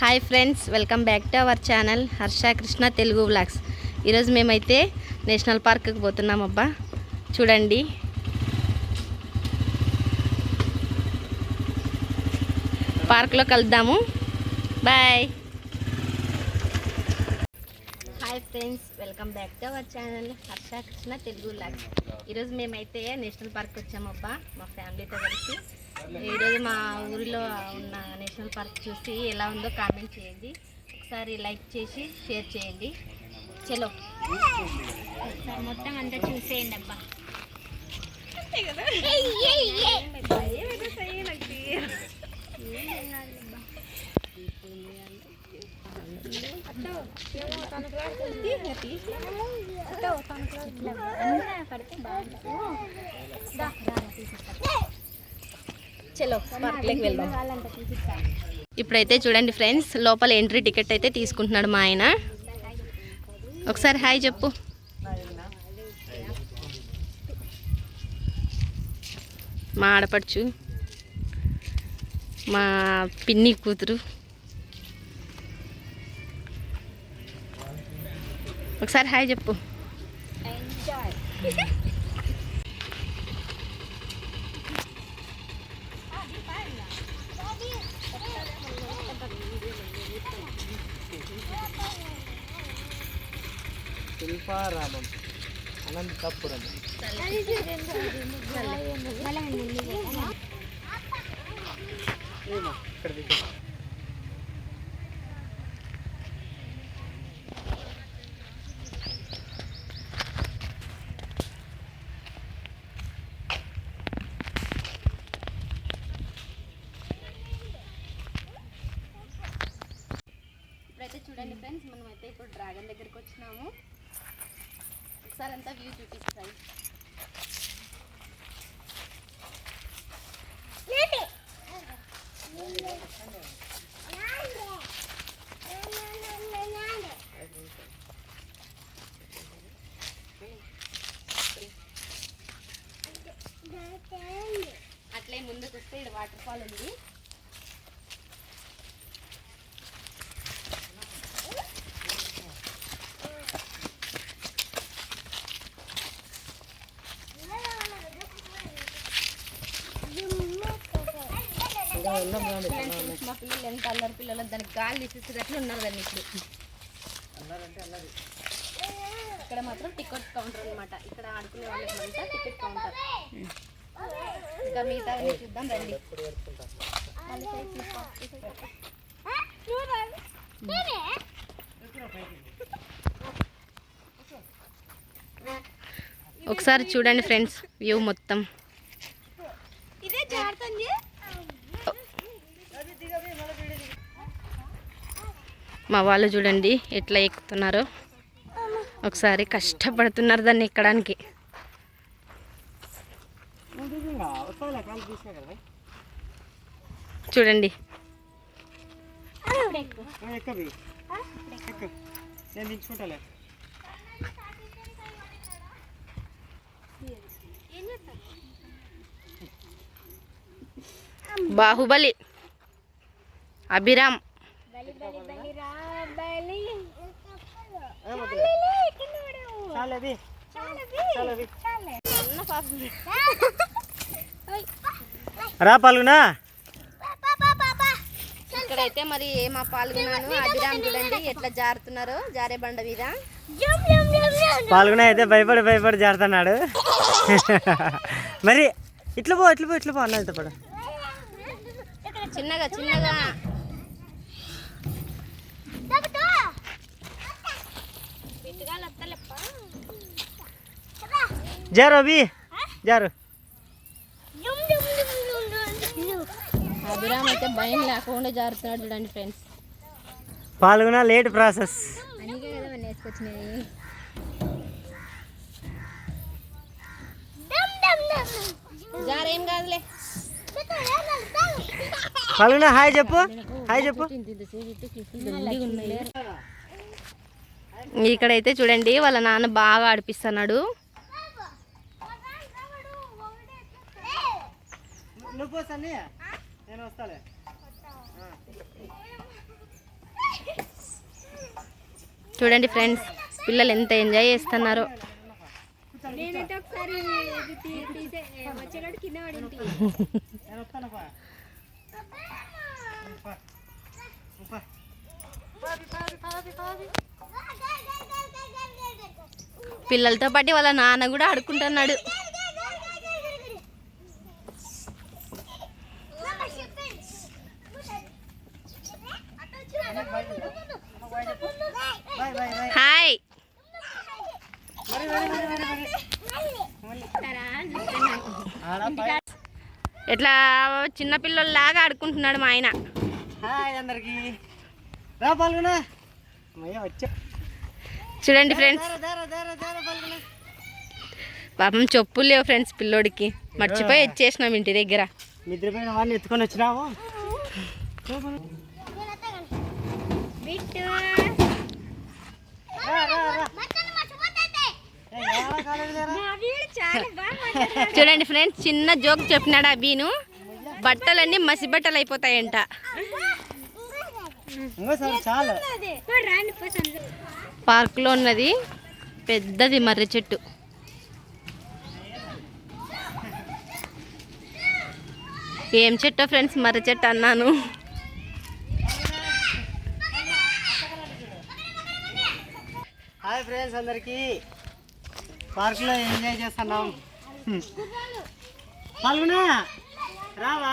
Hi friends welcome back to our channel Harsha Krishna Telugu vlogs ఈరోజు మేమైతే national పార్క్కి పోతున్నాం అబ్బా. చూడండి. పార్క్లో కలుద్దాము. Bye hi friends welcome back to our channel Harsha Krishna Telugu vlogs ఈరోజు మేమైతే నేషనల్ పార్క్ వచ్చామబ్బా మా ఫ్యామిలీతో కలిసి. ఈరోజు మా ఊరిలో ఉన్న నేషనల్ పార్క్ చూసి ఎలా ఉందో కామెంట్ చేయండి. ఒకసారి లైక్ చేసి షేర్ చేయండి. చలో. ఒకసారి మొత్తం అంతా చూసేయండి అబ్బా. చలో పార్క్లోకి వెళ్దాం. ఇప్పుడైతే చూడండి ఫ్రెండ్స్ లోపల ఎంట్రీ టికెట్ అయితే తీసుకుంటున్నాడు మా ఆయన. ఒకసారి హాయ్ చెప్పు. మా ఆడపడుచు మా పిన్ని కూతురు. ఒకసారి హాయ్ చెప్పు. శిల్పారామం అనంతపురం. ఇక్కడ దిగు. ఇప్పుడైతే చూడండి ఫ్రెండ్స్ మనం అయితే ఇప్పుడు డ్రాగన్ దగ్గరికి వచ్చినాము ఒకసారి అంతా వ్యూ చూపిస్తాను అట్లే ముందుకు వస్తే ఇక్కడ వాటర్ ఫాల్ ఉంది ఇంకా వెళ్దాం రండి. ఫ్రెండ్స్, మా పిల్లలు ఎంత అల్లరి పిల్లలు దానికి గాలి తీసేసినట్లు ఉన్నారు దాన్ని ఇప్పుడు. ఇక్కడ మాత్రం టికెట్ కౌంటర్ అన్నమాట. ఇక్కడ ఆడుకునే వాళ్ళకి అంతా టికెట్ కౌంటర్. ఇంకా మిగతా చూద్దాం రండి. ఒకసారి చూడండి ఫ్రెండ్స్ వ్యూ మొత్తం. ఇదే జారుతుంది మా వాళ్ళు చూడండి ఎట్లా ఎక్కుతున్నారో. ఒకసారి కష్టపడుతున్నారు దాన్ని ఎక్కడానికి. చూడండి. బాహుబలి. అభిరామ్. రా బలి. చాలు అది చాలు అది రా పాల్గొనా. ఇక్కడైతే మరి మా పాల్గొన్నాను అభిరామ్ చూడండి ఎట్లా జారుతున్నారో జారే బండ మీద. పాల్గొన అయితే భయపడి భయపడి జారుతున్నాడు. మరి ఇట్లా పో ఇట్లా పో ఇట్లా పో అన్నది పడు. చిన్నగా చిన్నగా. జారు అభి జారు అభిరామ్ అయితే భయం లేకుండా జారుతున్నాడు చూడండి ఫ్రెండ్స్. పాల్గొన లేట్ ప్రాసెస్. అందుకే కదా జారేం కాదులే. పాల్గొన హాయ్ చెప్పు. హాయ్ చెప్పు. ఇక్కడైతే చూడండి వాళ్ళ నాన్న బాగా ఆడిపిస్తున్నాడు. చూడండి ఫ్రెండ్స్ పిల్లలు ఎంత ఎంజాయ్ చేస్తున్నారో. నేనైతే ఒకసారి పిల్లలతో పాటు వాళ్ళ నాన్న కూడా ఆడుకుంటున్నాడు. హాయ్. ఇట్లా ఎట్లా చిన్న పిల్లల్లాగా ఆడుకుంటున్నాడు మా ఆయన. హాయ్ అందరికి. రా పాల్గొనా. వచ్చా. చూడండి ఫ్రెండ్స్ దారా దారా దారా దారా పాల్గొనా పాపం చెప్పులు లేవు ఫ్రెండ్స్ పిల్లోడికి. మర్చిపోయి వచ్చేసినాం ఇంటి దగ్గర. నిద్రపోయిన వాడిని ఎత్తుకొని వచ్చినాము. చూడండి ఫ్రెండ్స్ చిన్న జోక్ చెప్పినాడు అభిను బట్టలన్నీ మసి బట్టలు అయిపోతాయంట పార్క్లో ఉన్నది పెద్దది మర్రి చెట్టు. ఏం చెట్టో ఫ్రెండ్స్ మర్రి చెట్టు అన్నాను. హాయ్ ఫ్రెండ్స్ అందరికి. పార్క్లో ఎంజాయ్ చేస్తున్నాం. పాల్గొనా? రావా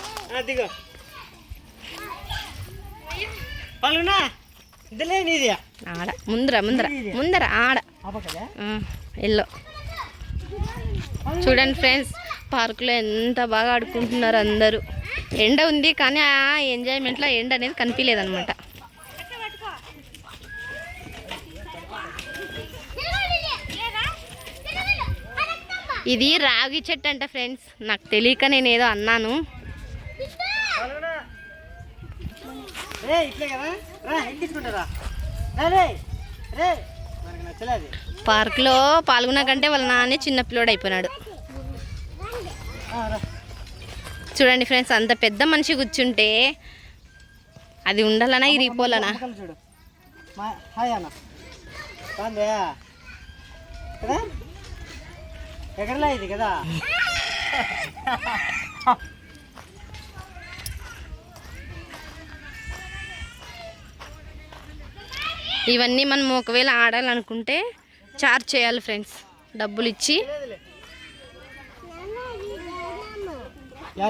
ఆ, దిగో పాల్గొనా ఇదిలే నీది. ఆడ ముందర ముందర ముందర ఆడ. ఎల్లో. చూడండి ఫ్రెండ్స్ పార్కులో ఎంత బాగా ఆడుకుంటున్నారు అందరూ. ఎండ ఉంది కానీ ఆ ఎంజాయ్మెంట్లో ఎండ అనేది కనిపించలేదన్నమాట. ఇది రాగి చెట్టు అంట ఫ్రెండ్స్. నాకు తెలియక నేను ఏదో అన్నాను పాల్గొనా రే ఇట్లే కదా? రా ఎక్కించుకుంటారా రే. రే రే మనకు నచ్చలేదు పార్కులో పాల్గొన్న కంటే వాళ్ళ నాన్నే చిన్న పిల్లోడు అయిపోయినాడు. ఆ, రా. చూడండి ఫ్రెండ్స్ అంత పెద్ద మనిషి కూర్చుంటే అది ఉండాలనా ఇరిగిపోలనా అమ్మకం చూడు. మా హాయ్ అన్న. బాగుందే కదా? ఎక్కడలే ఇది కదా? ఇవన్నీ మనం ఒకవేళ ఆడాలనుకుంటే చార్జ్ చేయాలి ఫ్రెండ్స్. డబ్బులు ఇచ్చి. యా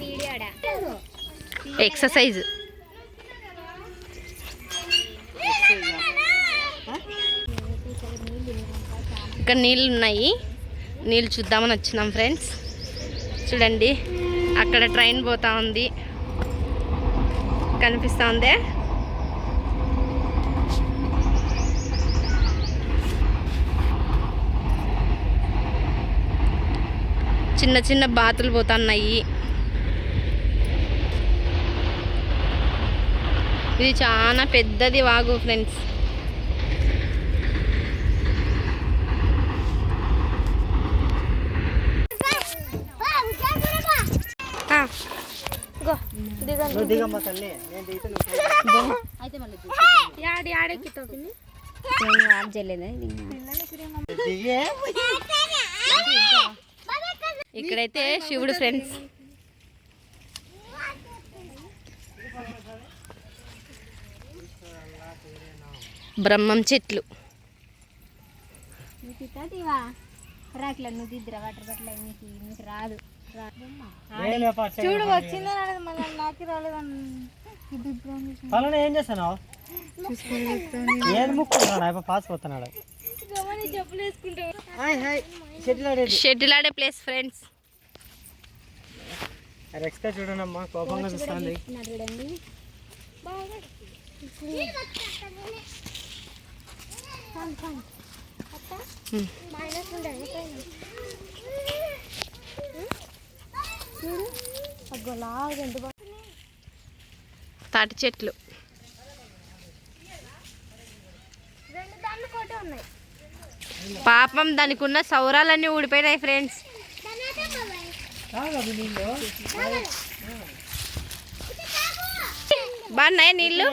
వీడియోడా ఎక్సర్సైజ్ ఇక్కడ నీళ్ళు ఉన్నాయి. నీళ్ళు చూద్దామని వచ్చినాం ఫ్రెండ్స్. చూడండి అక్కడ ట్రైన్ పోతా ఉంది. కనిపిస్తూ ఉందే? చిన్న చిన్న బాతులు పోతున్నాయి. ఇది చాలా పెద్దది వాగు ఫ్రెండ్స్. నువ్వు దిగమ్మ తల్లి. నేను దిగితే నువ్వు యాడి ఆడెక్కి తోపింది దిగే ఇక్కడైతే శివుడు ఫ్రెండ్స్ బ్రహ్మం చెట్లు. నువ్వు తిత్తావా రాకిలా నువ్వు దిద్దురా వాటర్ బట్టలు నీకు నీకు రాదు. చూడు వచ్చిందని అడగదు మళ్ళీ నాకు రాలేదని ఇది ఇప్పుడు పలానా ఏం చేస్తాను ఏది అయిపో పాస్ పోతున్నాడు షెటిల్ ఆడే ప్లేస్ ఫ్రెండ్స్ రెక్స్గా చూడనమ్మా కోపంగా చూస్తుంది. చూడండి. మైనస్ చూడు. తాటి చెట్లు. రెండు దాంట్లో కోటే ఉన్నాయి. పాపం దానికి ఉన్న సౌరాలన్నీ ఊడిపోయినాయి ఫ్రెండ్స్ బాగున్నాయి నీళ్ళు?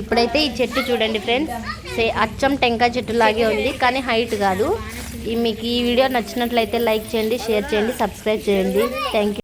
ఇప్పుడైతే ఈ చెట్టు చూడండి ఫ్రెండ్స్ సే అచ్చం టెంకాయ చెట్టు లాగే ఉంది కానీ హైట్ కాదు. మీకు ఈ వీడియో నచ్చినట్లయితే లైక్ చేయండి షేర్ చేయండి సబ్స్క్రైబ్ చేయండి. Thank you